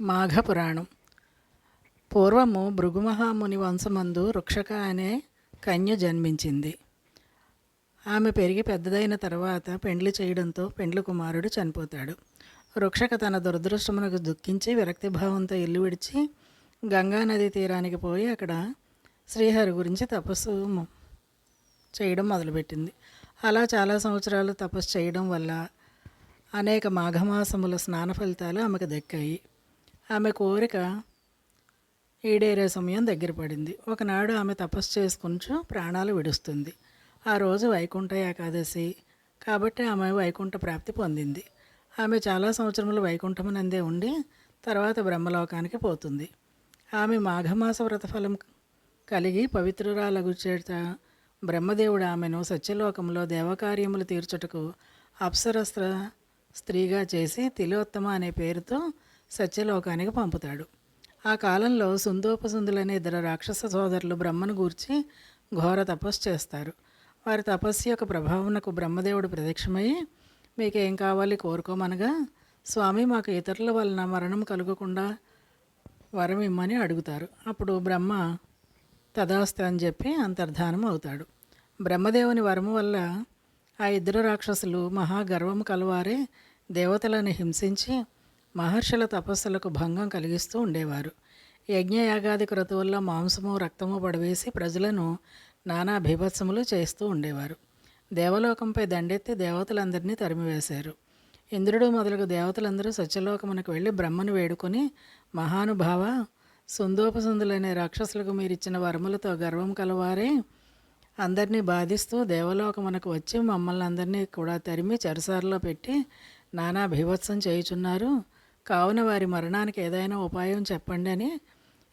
మాఘపురాణం. పూర్వము భృగుమహాముని వంశమందు రుక్షక అనే కన్య జన్మించింది. ఆమె పెరిగి పెద్దదైన తర్వాత పెండ్లి చేయడంతో పెండ్లి కుమారుడు చనిపోతాడు. రుక్షక తన దురదృష్టమునకు దుఃఖించి విరక్తిభావంతో ఇల్లు విడిచి గంగానది తీరానికి పోయి అక్కడ శ్రీహరి గురించి తపస్సు చేయడం మొదలుపెట్టింది. అలా చాలా సంవత్సరాలు తపస్సు చేయడం వల్ల అనేక మాఘమాసముల స్నాన ఫలితాలు ఆమెకు దక్కాయి. ఆమె కోరిక ఈడేరే సమయం దగ్గర పడింది. ఒకనాడు ఆమె తపస్సు చేసుకుంటూ ప్రాణాలు విడుస్తుంది. ఆ రోజు వైకుంఠ ఏకాదశి కాబట్టి ఆమె వైకుంఠ ప్రాప్తి పొందింది. ఆమె చాలా సంవత్సరములు వైకుంఠమునందే ఉండి తర్వాత బ్రహ్మలోకానికి పోతుంది. ఆమె మాఘమాస వ్రతఫలం కలిగి పవిత్రురాలగు చేత బ్రహ్మదేవుడు ఆమెను సత్యలోకంలో దేవకార్యములు తీర్చుటకు అప్సరస్త్ర స్త్రీగా చేసి తిలోత్తమ అనే పేరుతో సత్యలోకానికి పంపుతాడు. ఆ కాలంలో సుందోపసుందులనే ఇద్దరు రాక్షస సోదరులు బ్రహ్మను గూర్చి ఘోర తపస్సు చేస్తారు. వారి తపస్సు యొక్క ప్రభావనకు బ్రహ్మదేవుడు ప్రత్యక్షమయ్యి మీకేం కావాలి కోరుకోమనగా స్వామి మాకు ఇతరుల వలన మరణం కలగకుండా వరం ఇమ్మని అడుగుతారు. అప్పుడు బ్రహ్మ తదాస్తి అని చెప్పి అంతర్ధానం అవుతాడు. బ్రహ్మదేవుని వరము వల్ల ఆ ఇద్దరు రాక్షసులు మహాగర్వం కలవారే దేవతలను హింసించి మహర్షుల తపస్సులకు భంగం కలిగిస్తూ ఉండేవారు. యజ్ఞయాగాది క్రతువుల్లో మాంసము రక్తము పడవేసి ప్రజలను నానా భీభత్సములు చేస్తూ ఉండేవారు. దేవలోకంపై దండెత్తి దేవతలందరినీ తరిమివేశారు. ఇంద్రుడు మొదలగు దేవతలందరూ సత్యలోకమునకు వెళ్ళి బ్రహ్మను వేడుకొని మహానుభావ సుందోపసుందులనే రాక్షసులకు మీరిచ్చిన వరములతో గర్వం కలవారే అందరినీ బాధిస్తూ దేవలోకమునకు వచ్చి మమ్మల్ని అందరినీ కూడా తరిమి చెరసారలో పెట్టి నానా భీభత్సం చేయుచున్నారు. కావున వారి మరణానికి ఏదైనా ఉపాయం చెప్పండి అని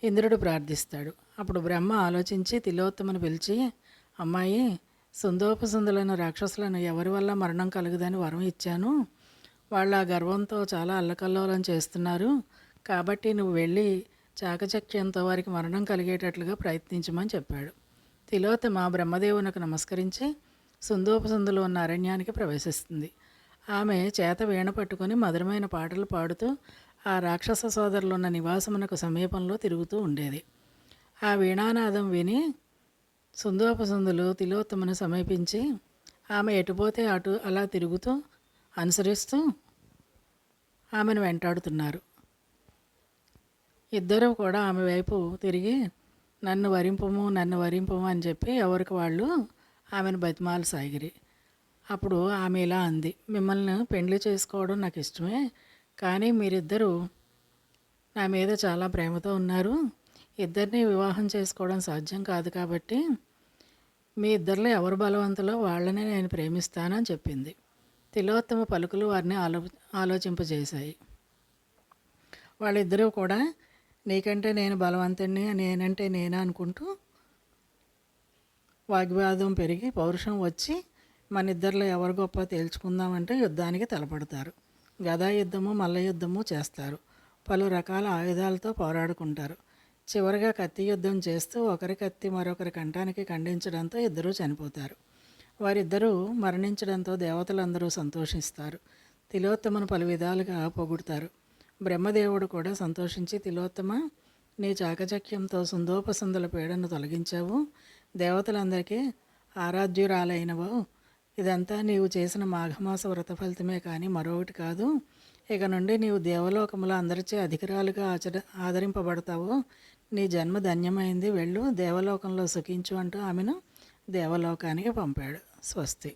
ఇంద్రుడు ప్రార్థిస్తాడు. అప్పుడు బ్రహ్మ ఆలోచించి తిలోత్తమను పిలిచి అమ్మాయి సుందోపసుందులైన రాక్షసులను ఎవరి వల్ల మరణం కలుగుదని వరం ఇచ్చాను? వాళ్ళు ఆ గర్వంతో చాలా అల్లకల్లోలం చేస్తున్నారు. కాబట్టి నువ్వు వెళ్ళి చాకచక్యంతో వారికి మరణం కలిగేటట్లుగా ప్రయత్నించమని చెప్పాడు. తిలోత్తమ బ్రహ్మదేవునకు నమస్కరించి సుందోపసుందులు ఉన్న అరణ్యానికి ప్రవేశిస్తుంది. ఆమె చేత వీణ పట్టుకొని మధురమైన పాటలు పాడుతూ ఆ రాక్షస సోదరులున్న నివాసమునకు సమీపంలో తిరుగుతూ ఉండేది. ఆ వీణానాదం విని సుందోపసుందులు తిలోత్తమును సమీపించి ఆమె ఎటుపోతే అటు అలా తిరుగుతూ అనుసరిస్తూ ఆమెను వెంటాడుతున్నారు. ఇద్దరూ కూడా ఆమె వైపు తిరిగి నన్ను వరింపము నన్ను వరింపము అని చెప్పి ఎవరికి వాళ్ళు ఆమెను బతిమాలు సాగిరి. అప్పుడు ఆమె ఇలా అంది మిమ్మల్ని పెండ్లి చేసుకోవడం నాకు ఇష్టమే కానీ మీరిద్దరూ నా మీద చాలా ప్రేమతో ఉన్నారు. ఇద్దరిని వివాహం చేసుకోవడం సాధ్యం కాదు కాబట్టి మీ ఇద్దరిలో ఎవరు బలవంతులో వాళ్ళనే నేను ప్రేమిస్తానని చెప్పింది. తిలోత్తమ పలుకులు వారిని ఆలో ఆలోచింపజేశాయి. వాళ్ళిద్దరూ కూడా నీకంటే నేను బలవంతుడిని నేనంటే నేనా అనుకుంటూ వాగ్వాదం పెరిగి పౌరుషం వచ్చి మన ఇద్దరిలో ఎవరు గొప్ప తేల్చుకుందామంటే యుద్ధానికి తలపడతారు. గదా యుద్ధము మల్ల యుద్ధము చేస్తారు. పలు రకాల ఆయుధాలతో పోరాడుకుంటారు. చివరిగా కత్తి యుద్ధం చేస్తూ ఒకరి కత్తి మరొకరి కంఠానికి ఖండించడంతో ఇద్దరూ చనిపోతారు. వారిద్దరూ మరణించడంతో దేవతలందరూ సంతోషిస్తారు. తిలోత్తమను పలు విధాలుగా పొగుడుతారు. బ్రహ్మదేవుడు కూడా సంతోషించి తిలోత్తమ నీ చాకచక్యంతో సుందోపసుందుల పీడను తొలగించావు. దేవతలందరికీ ఆరాధ్యురాలైనవు ఇదంతా నీవు చేసిన మాఘమాస వ్రత ఫలితమే కానీ మరొకటి కాదు. ఇక నుండి నీవు దేవలోకములో అందరిచే అధికరాలుగా ఆచర ఆదరింపబడతావు. నీ జన్మ ధన్యమైంది. వెళ్ళు. దేవలోకంలో సుఖించు అంటూ ఆమెను దేవలోకానికి పంపాడు. స్వస్తి.